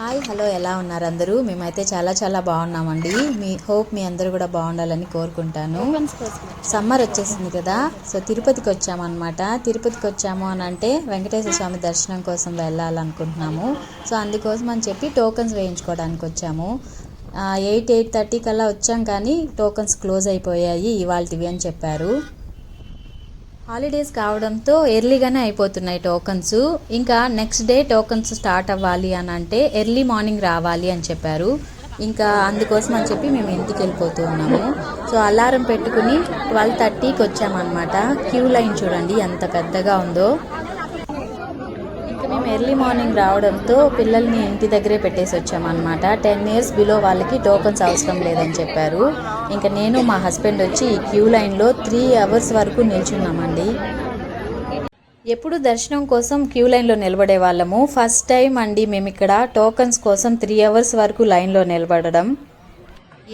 Hi hello ఎలా ఉన్నారు అందరూ? మేమైతే చాలా చాలా బాగున్నామండి. మీ హోప్ మీ అందరూ కూడా బాగుండాలని కోరుకుంటాను. సమ్మర్ వచ్చేసింది కదా సో తిరుపతికి వచ్చామన్నమాట. తిరుపతికి వచ్చాము అని అంటే వెంకటేశ్వర స్వామి దర్శనం కోసం వెళ్ళాలనుకుంటున్నాము. సో అందుకోసం అని చెప్పి టోకన్స్ వేయించుకోవడానికి వచ్చాము. ఎయిట్ ఎయిట్ థర్టీ కల్లా వచ్చాం కానీ టోకన్స్ క్లోజ్ అయిపోయాయి ఇవాళవి అని చెప్పారు. హాలిడేస్ కావడంతో ఎర్లీగానే అయిపోతున్నాయి టోకన్స్. ఇంకా నెక్స్ట్ డే టోకన్స్ స్టార్ట్ అవ్వాలి అని అంటే ఎర్లీ మార్నింగ్ రావాలి అని చెప్పారు. ఇంకా అందుకోసం అని చెప్పి మేము ఇంటికి వెళ్ళిపోతూ ఉన్నాము. సో అలారం పెట్టుకుని ట్వెల్వ్ థర్టీకి వచ్చామన్నమాట. క్యూ లైన్ చూడండి ఎంత పెద్దగా ఉందో. ఇంకా మేము ఎర్లీ మార్నింగ్ రావడంతో పిల్లల్ని ఇంటి దగ్గరే పెట్టేసి వచ్చామన్నమాట. టెన్ ఇయర్స్ బిలో వాళ్ళకి టోకన్స్ అవసరం లేదని చెప్పారు. ఇంకా నేను మా హస్బెండ్ వచ్చి ఈ క్యూ లైన్లో త్రీ అవర్స్ వరకు నిల్చున్నామండి. ఎప్పుడు దర్శనం కోసం క్యూ లైన్లో నిలబడే వాళ్ళము. ఫస్ట్ టైం అండి మేము ఇక్కడ టోకన్స్ కోసం త్రీ అవర్స్ వరకు లైన్లో నిలబడడం.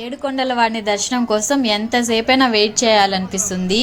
ఏడుకొండల వాడిని దర్శనం కోసం ఎంతసేపైనా వెయిట్ చేయాలనిపిస్తుంది.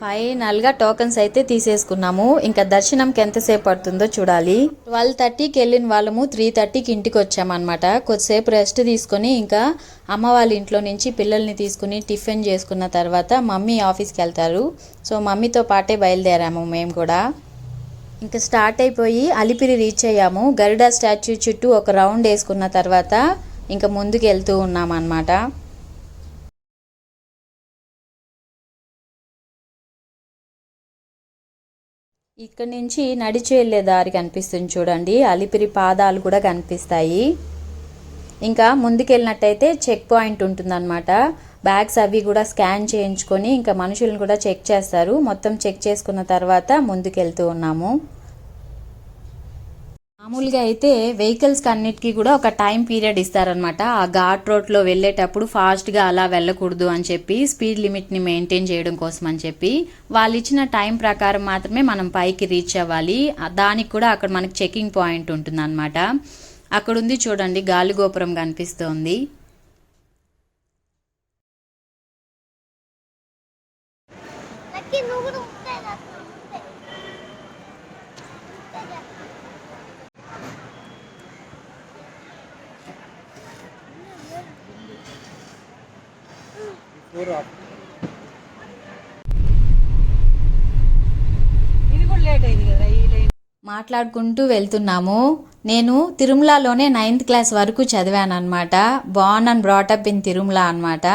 ఫైనల్గా టోకన్స్ అయితే తీసేసుకున్నాము. ఇంకా దర్శనంకి ఎంతసేపు పడుతుందో చూడాలి. ట్వెల్వ్ థర్టీకి వెళ్ళిన వాళ్ళము త్రీ థర్టీకి ఇంటికి వచ్చామన్నమాట. కొద్దిసేపు రెస్ట్ తీసుకొని ఇంకా అమ్మ వాళ్ళ ఇంట్లో నుంచి పిల్లల్ని తీసుకుని టిఫిన్ చేసుకున్న తర్వాత మమ్మీ ఆఫీస్కి వెళ్తారు. సో మమ్మీతో పాటే బయలుదేరాము మేము కూడా. ఇంకా స్టార్ట్ అయిపోయి అలిపిరి రీచ్ అయ్యాము. గరుడ స్టాచ్యూ చుట్టూ ఒక రౌండ్ వేసుకున్న తర్వాత ఇంకా ముందుకు వెళ్తూ ఉన్నాం ఇక్కడ నుంచి నడిచి వెళ్ళే దారి కనిపిస్తుంది చూడండి. అలిపిరి పాదాలు కూడా కనిపిస్తాయి. ఇంకా ముందుకెళ్ళినట్టయితే చెక్ పాయింట్ ఉంటుందన్నమాట. బ్యాగ్స్ అవి కూడా స్కాన్ చేయించుకొని ఇంకా మనుషులను కూడా చెక్ చేస్తారు. మొత్తం చెక్ చేసుకున్న తర్వాత ముందుకెళ్తూ ఉన్నాము. మామూలుగా అయితే వెహికల్స్కి అన్నిటికీ కూడా ఒక టైం పీరియడ్ ఇస్తారనమాట ఆ ఘాట్ రోడ్లో వెళ్ళేటప్పుడు ఫాస్ట్గా అలా వెళ్ళకూడదు అని చెప్పి స్పీడ్ లిమిట్ని మెయింటైన్ చేయడం కోసం అని చెప్పి వాళ్ళు ఇచ్చిన టైం ప్రకారం మాత్రమే మనం పైకి రీచ్ అవ్వాలి. దానికి కూడా అక్కడ మనకి చెకింగ్ పాయింట్ ఉంటుంది అనమాట అక్కడ ఉంది చూడండి గాలిగోపురం కనిపిస్తోంది లక్కీ నువ్వు కూడా ఉంటాయి నాకు ఉంటాయి ఇది కూడా లేట్ అయింది కదా ఈ లైన్ మాట్లాడుకుంటూ వెళ్తున్నాము. నేను తిరుమలలోనే నైన్త్ క్లాస్ వరకు చదివాను అనమాట born and brought up in Tirumala అనమాట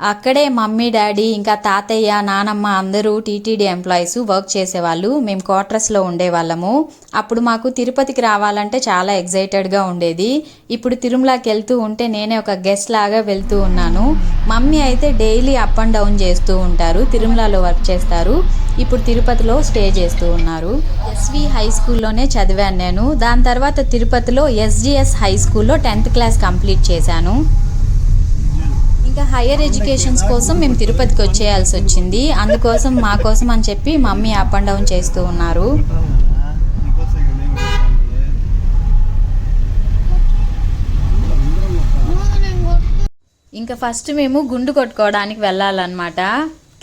అక్కడే మమ్మీ డాడీ ఇంకా తాతయ్య నానమ్మ అందరూ టీటీడీ ఎంప్లాయీస్ వర్క్ చేసేవాళ్ళు. మేము క్వార్టర్స్లో ఉండేవాళ్ళము. అప్పుడు మాకు తిరుపతికి రావాలంటే చాలా ఎగ్జైటెడ్గా ఉండేది. ఇప్పుడు తిరుమలకి వెళ్తూ ఉంటే నేనే ఒక గెస్ట్ లాగా వెళ్తూ ఉన్నాను. మమ్మీ అయితే డైలీ అప్ అండ్ డౌన్ చేస్తూ ఉంటారు. తిరుమలలో వర్క్ చేస్తారు. ఇప్పుడు తిరుపతిలో స్టే చేస్తూ ఉన్నారు. ఎస్వి హై స్కూల్లోనే చదివాను నేను. దాని తర్వాత తిరుపతిలో ఎస్జిఎస్ హై స్కూల్లో టెన్త్ క్లాస్ కంప్లీట్ చేశాను. ఇంకా హైయర్ ఎడ్యుకేషన్స్ కోసం మేము తిరుపతికి వచ్చేయాల్సి వచ్చింది. అందుకోసం మా కోసం అని చెప్పి మమ్మీ అప్ అండ్ డౌన్ చేస్తూ ఉన్నారు. ఇంకా ఫస్ట్ మేము గుండు కొట్టుకోవడానికి వెళ్ళాలన్నమాట.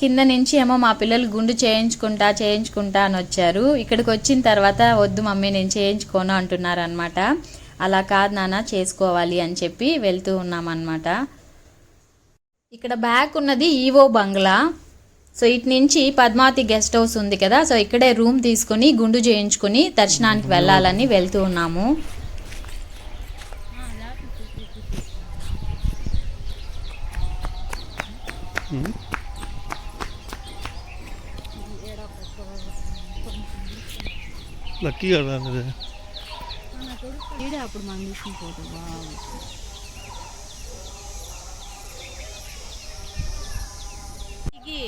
కింద నుంచి ఏమో మా పిల్లలు గుండు చేయించుకుంటా చేయించుకుంటా అని వచ్చారు. ఇక్కడికి వచ్చిన తర్వాత వద్దు మమ్మీ నేను చేయించుకోను అంటున్నారు అనమాట అలా కాదు నాన్న చేసుకోవాలి అని చెప్పి వెళ్తూ ఉన్నామన్నమాట. ఇక్కడ బ్యాక్ ఉన్నది ఈవో బంగ్లా. సో ఇటు నుంచి పద్మావతి గెస్ట్ హౌస్ ఉంది కదా. సో ఇక్కడే రూమ్ తీసుకుని గుండు చేయించుకుని దర్శనానికి వెళ్ళాలని వెళ్తూ ఉన్నాము. లక్కీ కదా అప్పుడు మనం తీసుకుని బాగా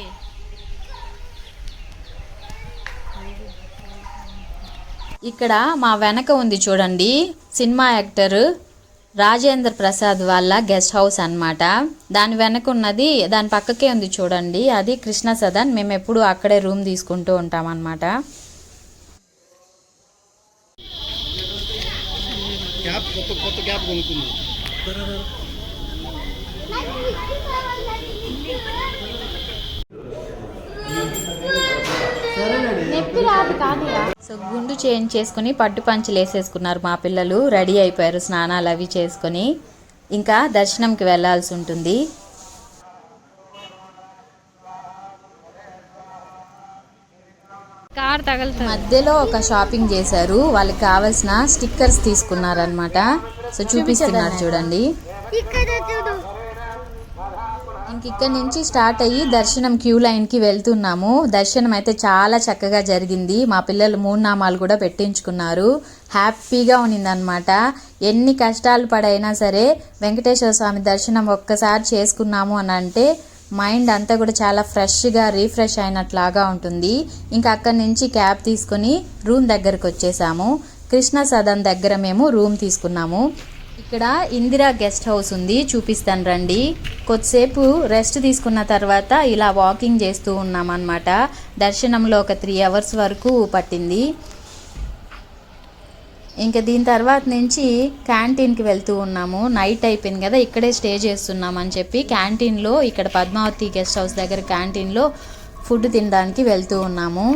ఇక్కడ మా వెనక ఉంది చూడండి సినిమా యాక్టర్ రాజేంద్ర ప్రసాద్ వాళ్ళ గెస్ట్ హౌస్ అన్నమాట. దాని వెనక ఉన్నది దాని పక్కకే ఉంది చూడండి. అది కృష్ణ సదన్. మేము ఎప్పుడు అక్కడే రూమ్ తీసుకుంటూ ఉంటాం అన్నమాట. క్యాప్ కొత్త కొత్త సో గుండు చేంజ్ చేసుకుని పట్టు పంచలు వేసేసుకున్నారు మా పిల్లలు. రెడీ అయిపోయారు స్నానాలు అవి చేసుకొని. ఇంకా దర్శనంకి వెళ్ళాల్సి ఉంటుంది. కార్ తగులుతుంది. మధ్యలో ఒక షాపింగ్ చేశారు. వాళ్ళకి కావాల్సిన స్టిక్కర్స్ తీసుకున్నారనమాట సో చూపిస్తున్నారు చూడండి. ఇక్కడ ఇక్కడ నుంచి స్టార్ట్ అయ్యి దర్శనం క్యూ లైన్కి వెళ్తున్నాము. దర్శనం అయితే చాలా చక్కగా జరిగింది. మా పిల్లలు మూడు నామాలు కూడా పెట్టించుకున్నారు. హ్యాపీగా ఉన్నిందనమాట ఎన్ని కష్టాలు పడైనా సరే వెంకటేశ్వర స్వామి దర్శనం ఒక్కసారి చేసుకున్నాము అని అంటే మైండ్ అంతా కూడా చాలా ఫ్రెష్గా రీఫ్రెష్ అయినట్లాగా ఉంటుంది. ఇంకా అక్కడి నుంచి క్యాబ్ తీసుకొని రూమ్ దగ్గరకు వచ్చేసాము. కృష్ణ సదన్ దగ్గర మేము రూమ్ తీసుకున్నాము. ఇక్కడ ఇందిరా గెస్ట్ హౌస్ ఉంది చూపిస్తాను రండి. కొద్దిసేపు రెస్ట్ తీసుకున్న తర్వాత ఇలా వాకింగ్ చేస్తూ ఉన్నామన్నమాట. దర్శనంలో ఒక త్రీ అవర్స్ వరకు పట్టింది. ఇంకా దీని తర్వాత నుంచి క్యాంటీన్కి వెళ్తూ ఉన్నాము. నైట్ అయిపోయింది కదా ఇక్కడే స్టే చేస్తున్నాం అని చెప్పి క్యాంటీన్లో ఇక్కడ పద్మావతి గెస్ట్ హౌస్ దగ్గర క్యాంటీన్లో ఫుడ్ తినడానికి వెళ్తూ ఉన్నాము.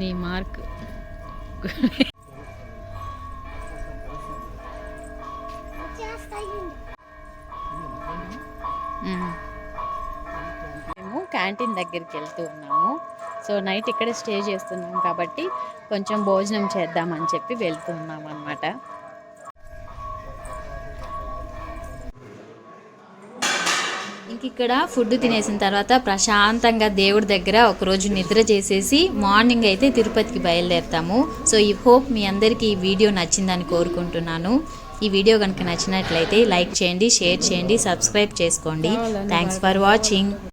నీ మార్క్. క్యాంటీన్ దగ్గరికి వెళ్తూ ఉన్నాము. సో నైట్ ఇక్కడే స్టే చేస్తున్నాం కాబట్టి కొంచెం భోజనం చేద్దామని చెప్పి వెళ్తూ ఉన్నాం అనమాట ఇంక ఇక్కడ ఫుడ్ తినేసిన తర్వాత ప్రశాంతంగా దేవుడి దగ్గర ఒకరోజు నిద్ర చేసేసి మార్నింగ్ అయితే తిరుపతికి బయలుదేరుతాము. సో ఈ హోప్ మీ అందరికీ ఈ వీడియో నచ్చిందని కోరుకుంటున్నాను. ఈ వీడియో కనుక నచ్చినట్లయితే లైక్ చేయండి షేర్ చేయండి సబ్స్క్రైబ్ చేసుకోండి. Thanks for watching